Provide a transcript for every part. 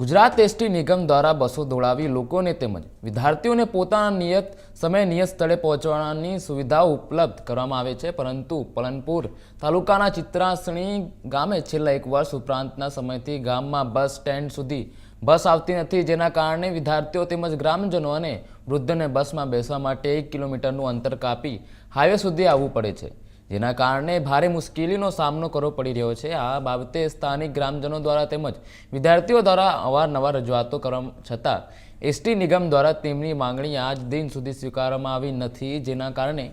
Gujarat ST નિગમ દ્વારા બસો દોડાવી લોકોને તેમજ વિદ્યાર્થીઓને પોતાના નિયત સમય નિયત સ્થળે પહોંચવાની સુવિધાઓ ઉપલબ્ધ કરવામાં આવે છે. પરંતુ પલનપુર તાલુકાના ચિત્રાસણી ગામે છેલ્લા એક વર્ષ ઉપરાંતના સમયથી ગામમાં બસ સ્ટેન્ડ સુધી બસ આવતી નથી. જેના કારણે વિદ્યાર્થીઓ તેમજ ગ્રામજનો અને વૃદ્ધને બસમાં બેસવા માટે એક કિલોમીટરનું અંતર કાપી હાઈવે સુધી આવવું પડે છે. જેના કારણે ભારે મુશ્કેલીનો સામનો કરવો પડી રહ્યો છે. આ બાબતે સ્થાનિક ગ્રામજનો દ્વારા તેમજ વિદ્યાર્થીઓ દ્વારા અવારનવાર રજૂઆતો કરવા છતાં એસટી નિગમ દ્વારા તેમની માંગણી આજ દિન સુધી સ્વીકારવામાં આવી નથી, જેના કારણે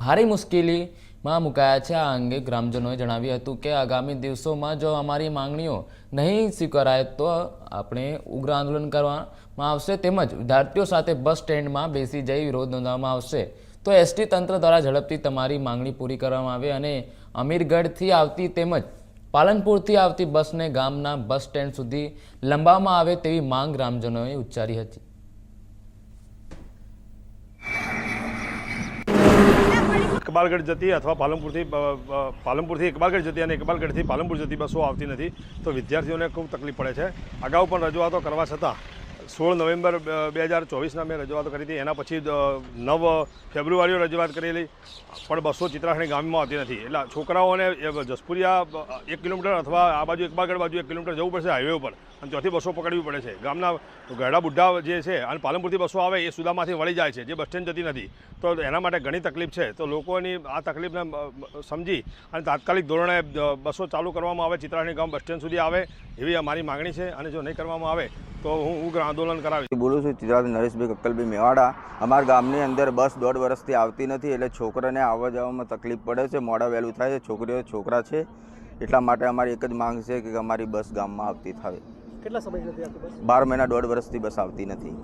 ભારે મુશ્કેલીમાં મુકાયા છે. આ અંગે ગ્રામજનોએ જણાવ્યું હતું કે, આગામી દિવસોમાં જો અમારી માંગણીઓ નહીં સ્વીકારાય તો આપણે ઉગ્ર આંદોલન કરવામાં આવશે. તેમજ વિદ્યાર્થીઓ સાથે બસ સ્ટેન્ડમાં બેસી જઈ વિરોધ નોંધવામાં આવશે. તો એસટી તંત્ર દ્વારા ઝડપથી તમારી માંગણી પૂરી કરવામાં આવે અને અમીરગઢથી આવતી તેમજ પાલનપુરથી આવતી બસને ગામના બસ સ્ટેન્ડ સુધી લંબાવવામાં આવે તેવી માંગ ગ્રામજનોએ ઉચ્ચારી હતી. ઇકબાલગઢ જતી અથવા પાલનપુરથી પાલનપુરથી ઇકબાલગઢ જતી અને ઇકબાલગઢથી પાલનપુર જતી બસો આવતી નથી, તો વિદ્યાર્થીઓને ખૂબ તકલીફ પડે છે. અગાઉ પણ રજૂઆતો કરવા છતાં સોળ નવેમ્બર બે હજાર ચોવીસના મેં રજૂઆત કરી હતી. એના પછી નવ ફેબ્રુઆરીએ રજૂઆત કરેલી. પણ બસો ચિત્રાખણી ગામમાં આવતી નથી. એટલે છોકરાઓને જસપુરિયા એક કિલોમીટર અથવા આ બાજુ ઇકબાલગઢ બાજુ એક કિલોમીટર જવું પડશે હાઈવે ઉપર. અને ત્યાંથી બસો પકડવી પડે છે. ગામના ગરડા બુઢ્ઢા જે છે, અને પાલનપુરથી બસો આવે, એ સુદામાંથી વળી જાય છે, જે બસ સ્ટેન્ડ જતી નથી. તો એના માટે ઘણી તકલીફ છે. તો લોકોની આ તકલીફને સમજી અને તાત્કાલિક ધોરણે બસો ચાલુ કરવામાં આવે ચિત્રાણી ગામ બસ સ્ટેન્ડ સુધી આવે, એવી અમારી માગણી છે. અને જો નહીં કરવામાં આવે તો હું ઉગ્ર આંદોલન કરાવીશ. બોલું છું ચિત્રાજ નરેશભાઈ કક્કલભાઈ મેવાડા. અમારા ગામની અંદર બસ દોઢ વર્ષથી આવતી નથી એટલે છોકરાને આવવા જવામાં તકલીફ પડે છે મોડા વહેલું થાય છે છોકરીઓ છોકરા છે એટલા માટે અમારી એક જ માંગ છે કે અમારી બસ ગામમાં આવતી થાય. કેટલા સમય નથી બાર મહિના દોઢ વર્ષથી બસ આવતી નથી.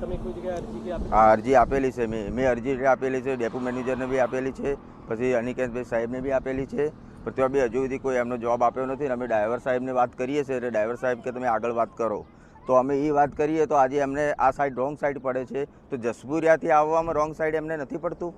તમે અરજી આ અરજી આપેલી છે મેં મેં અરજી આપેલી છે ડેપુ મેનેજરને બી આપેલી છે પછી અનિકેતભાઈ સાહેબને બી આપેલી છે પણ ત્યાં બી હજુ સુધી કોઈ એમનો જવાબ આપ્યો નથી અને અમે ડ્રાઈવર સાહેબને વાત કરીએ છીએ એટલે ડ્રાઈવર સાહેબ કે તમે આગળ વાત કરો. તો અમે એ વાત કરીએ તો આજે એમને આ સાઈડ રોંગ સાઈડ પડે છે. તો જસપુરિયાથી આવવામાં રોંગ સાઈડ એમને નથી પડતું.